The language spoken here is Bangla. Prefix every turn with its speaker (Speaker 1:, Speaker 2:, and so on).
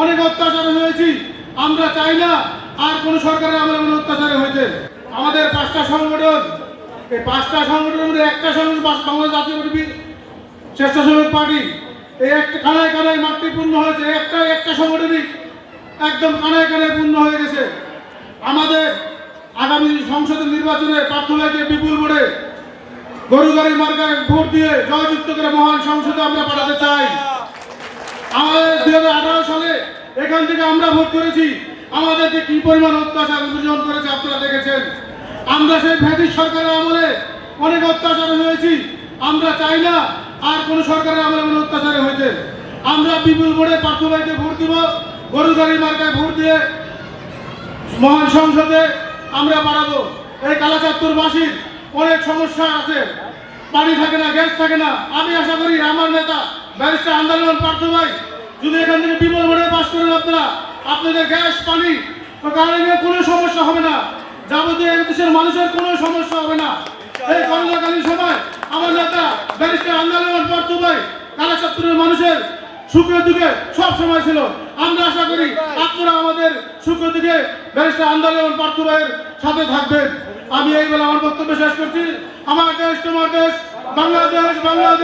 Speaker 1: অনেক অত্যাচার হয়েছি। আমরা চাই না আর কোন সরকারের আমলে কোনো অত্যাচার হয়েছে আমাদের পাঁচটা সংগঠন, এই পাঁচটা সংগঠনের মধ্যে একটা সংগঠন বাংলাদেশ জাতীয় স্বেচ্ছাসেবক পার্টি। এই একটা কানায় কানায় মাটি পূর্ণ হয়েছে। একটা একটা সংগঠনই একদম কানায় কানায় পূর্ণ হয়ে গেছে। আমাদের আগামী সংসদ নির্বাচনে প্রার্থনাকে বিপুল ভোটে গরু গাড়ি মার্কায় ভোট দিয়ে জয়যুক্ত করে মহান সংসদে আমরা পাঠাতে চাই। সালে এখান থেকে আমরা ভোট করেছি। আমাদেরকে কি পরিমাণ অত্যাচার নির্যাতন করেছে আপনারা দেখেছেন? আমরা সেই ভ্যাটিস সরকারের আমলে অনেক অত্যাচার হয়েছি। আমরা চাই না আর কোন সরকারের আমলে কোনো অত্যাচার হয়েছে। আমরা বিপুল ভোটে প্রার্থীকে ভোট দিব গরু গাড়ি মার্কায় ভোট দিয়ে মহান সংসদে আমরা বাড়াবো। এই কালাচাত্তরবাসীর অনেক সমস্যা আছে। পানি থাকে না, গ্যাস থাকে না। আমি আশা করি আমার নেতা ব্যারিস্টার আন্দোলন পার্থ ভাই যদি এখান থেকে আপনারা আপনাদের গ্যাস, পানি কারণে নিয়ে কোনো সমস্যা হবে না। যাবতীয় দেশের মানুষের কোনো সমস্যা হবে না। এই করোনাকালীন সময় আমার নেতা, ব্যারিস্টার আন্দোলন পার্থ ভাই কালাচাত্তরের মানুষের সুখের দিকে সব সময় ছিল। আমরা আশা করি আপনারা আমাদের সুখের দিকে ব্যারিস্টার আন্দোলন পার্থ ভাইয়ের সাথে থাকবেন। আমি এই বেলা আমার বক্তব্য শেষ করছি। আমার দেশ, তোমার দেশ, বাংলাদেশ বাংলাদেশ।